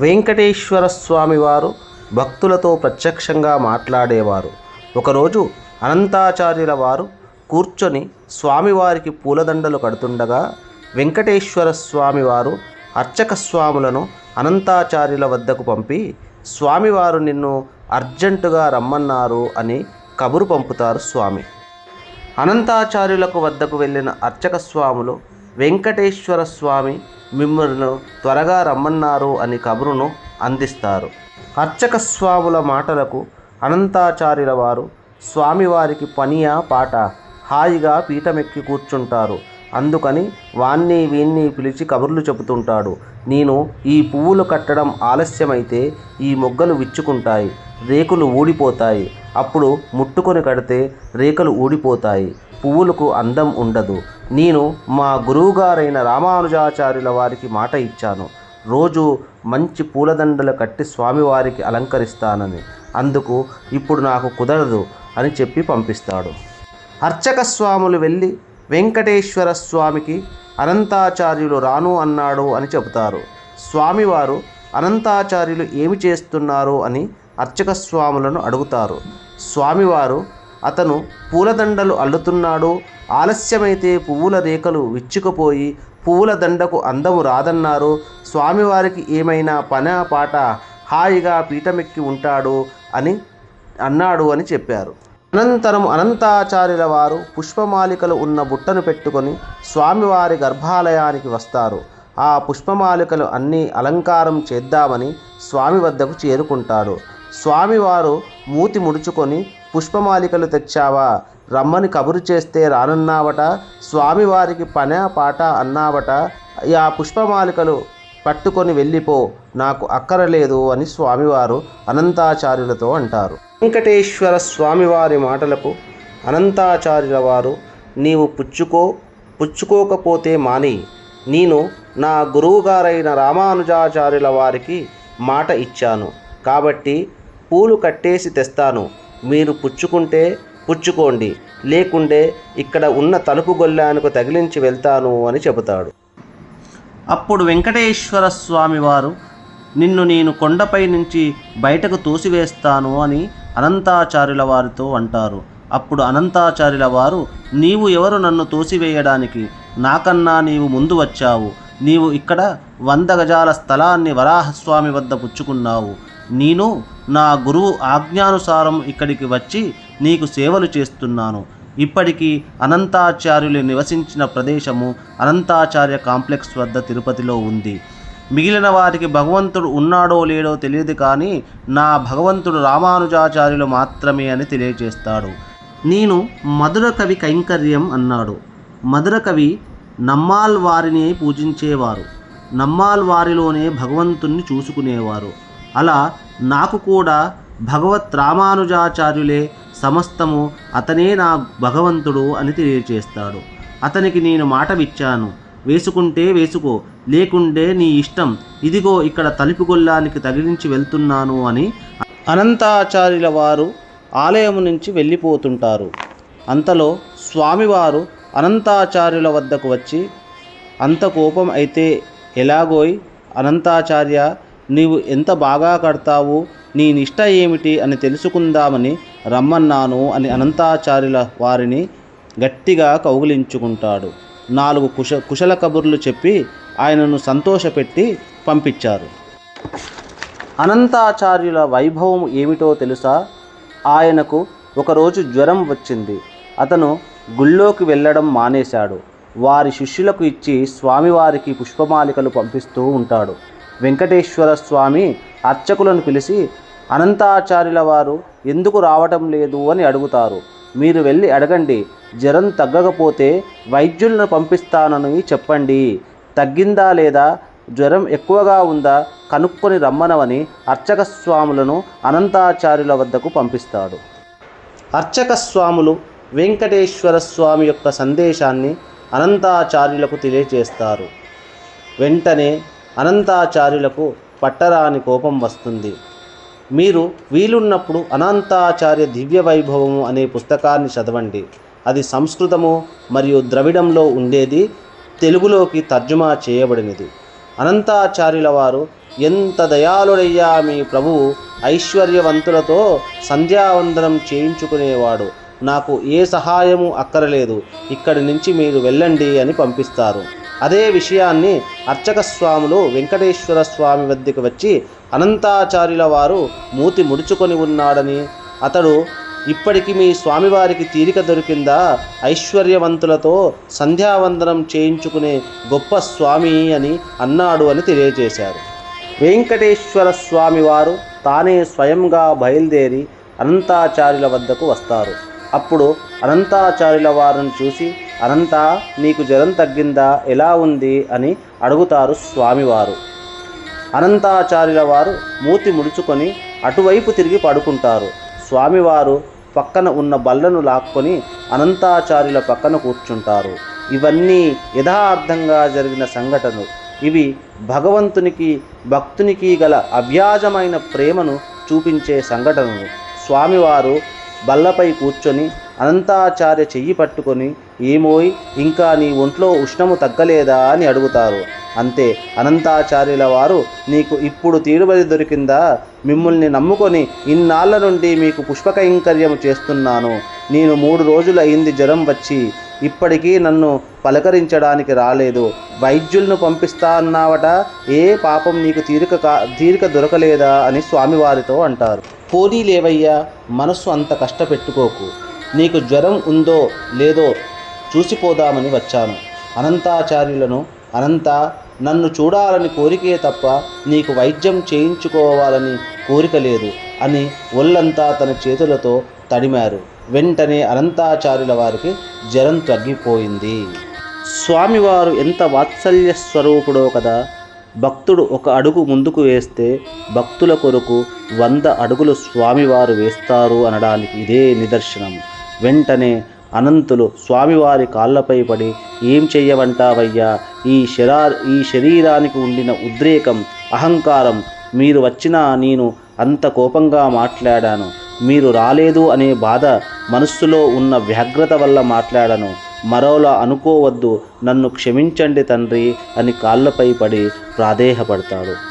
వెంకటేశ్వర స్వామివారు భక్తులతో ప్రత్యక్షంగా మాట్లాడేవారు. ఒకరోజు అనంతాచార్యుల వారు కూర్చొని స్వామివారికి పూలదండలు కడుతుండగా వెంకటేశ్వర స్వామివారు అర్చక స్వాములను అనంతాచార్యుల వద్దకు పంపి స్వామివారు నిన్ను అర్జెంటుగా రమ్మన్నారు అని కబురు పంపుతారు స్వామి. అనంతాచార్యులకు వద్దకు వెళ్ళిన అర్చక స్వాములు వెంకటేశ్వర స్వామి మిమ్మల్ని త్వరగా రమ్మన్నారు అని కబురును అందిస్తారు. అర్చక స్వాముల మాటలకు అనంతాచార్యుల వారు స్వామివారికి పనియా పాట హాయిగా పీఠమెక్కి కూర్చుంటారు. అందుకని వాణ్ణి వీణ్ణి పిలిచి కబుర్లు చెబుతుంటాడు. నేను ఈ పువ్వులు కట్టడం ఆలస్యమైతే ఈ మొగ్గలు విచ్చుకుంటాయి రేకులు ఊడిపోతాయి. అప్పుడు ముట్టుకొని కడితే రేకులు ఊడిపోతాయి. పువ్వులకు అందం ఉండదు. నేను మా గురువుగారైన రామానుజాచార్యుల వారికి మాట ఇచ్చాను. రోజు మంచి పూలదండలు కట్టి స్వామివారికి అలంకరిస్తానని. అందుకు ఇప్పుడు నాకు కుదరదు అని చెప్పి పంపిస్తాడు. అర్చక స్వాములు వెళ్ళి వెంకటేశ్వర స్వామికి అనంతాచార్యులు రాను అన్నాడు అని చెబుతారు. స్వామివారు అనంతాచార్యులు ఏమి చేస్తున్నారు అని అర్చక స్వాములను అడుగుతారు. స్వామివారు అతను పూలదండలు అల్లుతున్నాడు. ఆలస్యమైతే పువ్వుల రేఖలు విచ్చుకుపోయి పువ్వుల దండకు అందము రాదన్నారు. స్వామివారికి ఏమైనా పన పాట హాయిగా పీఠమెక్కి ఉంటాడు అని అన్నాడు అని చెప్పారు. అనంతరం అనంతాచార్యుల వారు పుష్పమాలికలు ఉన్న బుట్టను పెట్టుకొని స్వామివారి గర్భాలయానికి వస్తారు. ఆ పుష్పమాలికలు అన్నీ అలంకారం చేద్దామని స్వామి వద్దకు చేరుకుంటారు స్వామివారు మూతి ముడుచుకొని పుష్పమాలికలు తెచ్చావా? రమ్మని కబురు చేస్తే రానున్నావట. స్వామివారికి పనే పాట అన్నావట. ఆ పుష్పమాలికలు పట్టుకొని వెళ్ళిపో. నాకు అక్కరలేదు అని స్వామివారు అనంతాచార్యులతో అంటారు. వెంకటేశ్వర స్వామివారి మాటలకు అనంతాచార్యుల వారు నీవు పుచ్చుకో పుచ్చుకోకపోతే మాని. నేను నా గురువుగారైన రామానుజాచార్యుల వారికి మాట ఇచ్చాను. కాబట్టి పూలు కట్టేసి తెస్తాను. మీరు పుచ్చుకుంటే పుచ్చుకోండి లేకుంటే ఇక్కడ ఉన్న తలుపు గొల్లానికి తగిలించి వెళ్తాను అని చెబుతాడు. అప్పుడు వెంకటేశ్వర స్వామి వారు నిన్ను నేను కొండపై నుంచి బయటకు తోసివేస్తాను అని అనంతాచార్యుల వారితో అంటారు. అప్పుడు అనంతాచార్యుల వారు నీవు ఎవరు నన్ను తోసివేయడానికి? నాకన్నా నీవు ముందు వచ్చావు. నీవు ఇక్కడ వంద గజాల స్థలాన్ని వరాహస్వామి వద్ద పుచ్చుకున్నావు. నేను నా గురువు ఆజ్ఞానుసారం ఇక్కడికి వచ్చి నీకు సేవలు చేస్తున్నాను. ఇప్పటికీ అనంతాచార్యులు నివసించిన ప్రదేశము అనంతాచార్య కాంప్లెక్స్ వద్ద తిరుపతిలో ఉంది. మిగిలిన వారికి భగవంతుడు ఉన్నాడో లేడో తెలియదు కానీ నా భగవంతుడు రామానుజాచార్యులు మాత్రమే అని తెలియజేస్తాడు. నేను మధుర కవి కైంకర్యం అన్నాడు. మధుర కవి నమ్మాల్ వారిని పూజించేవారు. నమ్మాల్ వారిలోనే భగవంతుణ్ణి చూసుకునేవారు. అలా నాకు కూడా భగవత్ రామానుజాచార్యులే సమస్తము అతనే నా భగవంతుడు అని తెలియచేస్తాడు. అతనికి నేను మాట విచ్చాను వేసుకుంటే వేసుకో లేకుంటే నీ ఇష్టం. ఇదిగో ఇక్కడ తలుపు గొల్లానికి తగిలించి వెళ్తున్నాను అని అనంతాచార్యుల వారు ఆలయం నుంచి వెళ్ళిపోతుంటారు. అంతలో స్వామివారు అనంతాచార్యుల వద్దకు వచ్చి అంత కోపం అయితే ఎలాగోయ్? అనంతాచార్య నీవు ఎంత బాగా కడతావు నీ నిష్ట ఏమిటి అని తెలుసుకుందామని రమ్మన్నాను అని అనంతాచార్యుల వారిని గట్టిగా కౌగిలించుకుంటాడు. నాలుగు కుశ కుశల కబుర్లు చెప్పి ఆయనను సంతోషపెట్టి పంపించారు. అనంతాచార్యుల వైభవం ఏమిటో తెలుసా? ఆయనకు ఒకరోజు జ్వరం వచ్చింది. అతను గుళ్ళోకి వెళ్ళడం మానేశాడు. వారి శిష్యులకు ఇచ్చి స్వామివారికి పుష్పమాలికలు పంపిస్తూ ఉంటాడు. వెంకటేశ్వర స్వామి అర్చకులను పిలిచి అనంతాచార్యుల వారు ఎందుకు రావటం లేదు అని అడుగుతారు. మీరు వెళ్ళి అడగండి. జ్వరం తగ్గకపోతే వైద్యులను పంపిస్తానని చెప్పండి. తగ్గిందా లేదా? జ్వరం ఎక్కువగా ఉందా? కనుక్కొని రమ్మనవని అర్చక స్వాములను అనంతాచార్యుల వద్దకు పంపిస్తాడు. అర్చక స్వాములు వెంకటేశ్వర స్వామి యొక్క సందేశాన్ని అనంతాచార్యులకు తెలియజేస్తారు. వెంటనే అనంతాచార్యులకు పట్టరాని కోపం వస్తుంది. మీరు వీలున్నప్పుడు అనంతాచార్య దివ్య వైభవము అనే పుస్తకాన్ని చదవండి. అది సంస్కృతము మరియు ద్రవిడంలో ఉండేది తెలుగులోకి తర్జుమా చేయబడినది. అనంతాచార్యుల వారు ఎంత దయాళుడయ్యా మీ ప్రభువు ఐశ్వర్యవంతులతో సంధ్యావందనం చేయించుకునేవాడు. నాకు ఏ సహాయము అక్కరలేదు. ఇక్కడి నుంచి మీరు వెళ్ళండి అని పంపిస్తారు. అదే విషయాన్ని అర్చక స్వాములు వెంకటేశ్వర స్వామి వద్దకు వచ్చి అనంతాచార్యుల వారు మూతి ముడుచుకొని ఉన్నాడని అతడు ఇప్పటికి మీ స్వామివారికి తీరిక దొరికిందా? ఐశ్వర్యవంతులతో సంధ్యావందనం చేయించుకునే గొప్ప స్వామి అని అన్నాడు అని తెలియజేశారు. వెంకటేశ్వర స్వామివారు తానే స్వయంగా బయలుదేరి అనంతాచార్యుల వద్దకు వస్తారు. అప్పుడు అనంతాచార్యుల వారిని చూసి అనంత నీకు జ్వరం తగ్గిందా? ఎలా ఉంది? అని అడుగుతారు స్వామివారు. అనంతాచార్యుల వారు మూతి ముడుచుకొని అటువైపు తిరిగి పడుకుంటారు. స్వామివారు పక్కన ఉన్న బల్లను లాక్కొని అనంతాచార్యుల పక్కన కూర్చుంటారు. ఇవన్నీ యథార్థంగా జరిగిన సంఘటనలు. ఇవి భగవంతునికి భక్తునికి గల అవ్యాజమైన ప్రేమను చూపించే సంఘటనలు. స్వామివారు బల్లపై కూర్చొని అనంతాచార్య చెయ్యి పట్టుకొని ఏమోయ్ ఇంకా నీ ఒంట్లో ఉష్ణము తగ్గలేదా? అని అడుగుతారు. అంతే అనంతాచార్యుల వారు నీకు ఇప్పుడు తీరుబడి దొరికిందా? మిమ్మల్ని నమ్ముకొని ఇన్నాళ్ళ నుండి మీకు పుష్పకైంకర్యం చేస్తున్నాను. నేను మూడు రోజులు అయింది జ్వరం వచ్చి ఇప్పటికీ నన్ను పలకరించడానికి రాలేదు. వైద్యులను పంపిస్తా అన్నావట ఏ పాపం నీకు తీరిక కా తీరిక దొరకలేదా? అని స్వామివారితో అంటారు. పోనీ లేవయ్యా మనస్సు అంత కష్టపెట్టుకోకు. నీకు జ్వరం ఉందో లేదో చూసిపోదామని వచ్చాను. అనంతాచార్యులను అనంత నన్ను చూడాలని కోరికే తప్ప నీకు వైద్యం చేయించుకోవాలని కోరిక లేదు అని ఒళ్ళంతా తన చేతులతో తడిమారు. వెంటనే అనంతాచార్యుల వారికి జ్వరం తగ్గిపోయింది. స్వామివారు ఎంత వాత్సల్య స్వరూపుడో కదా! భక్తుడు ఒక అడుగు ముందుకు వేస్తే భక్తుల కొరకు వంద అడుగులు స్వామివారు వేస్తారు అనడానికి ఇదే నిదర్శనం. వెంటనే అనంతులు స్వామివారి కాళ్ళపై పడి ఏం చెయ్యవంటావయ్యా ఈ శరా ఈ శరీరానికి ఉండిన ఉద్రేకం అహంకారం మీరు వచ్చినా నేను అంత కోపంగా మాట్లాడాను. మీరు రాలేదు అనే బాధ మనస్సులో ఉన్న వ్యగ్రత వల్ల మాట్లాడను. మరోలా అనుకోవద్దు. నన్ను క్షమించండి తండ్రి అని కాళ్ళపై పడి ప్రాధేయపడతాడు.